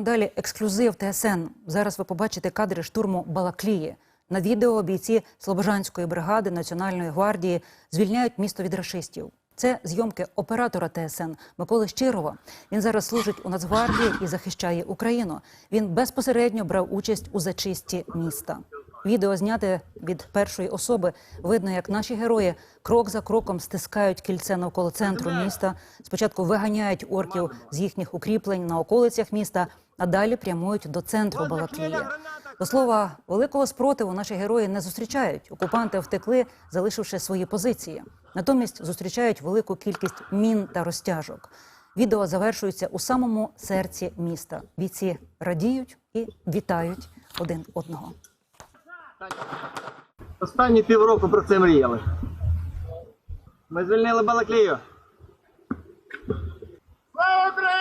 а далі ексклюзив ТСН. Зараз ви побачите кадри штурму Балаклії. На відео бійці Слобожанської бригади Національної гвардії звільняють місто від рашистів. Це зйомки оператора ТСН Миколи Щирова. Він зараз служить у Нацгвардії і захищає Україну. Він безпосередньо брав участь у зачисті міста. Відео зняте від першої особи. Видно, як наші герої крок за кроком стискають кільце навколо центру міста. Спочатку виганяють орків з їхніх укріплень на околицях міста, а далі прямують до центру Балаклії. До слова, великого спротиву наші герої не зустрічають. Окупанти втекли, залишивши свої позиції. Натомість зустрічають велику кількість мін та розтяжок. Відео завершується у самому серці міста. Бійці радіють і вітають один одного. Останні півроку про це мріяли. Ми звільнили Балаклію. Слава Україні!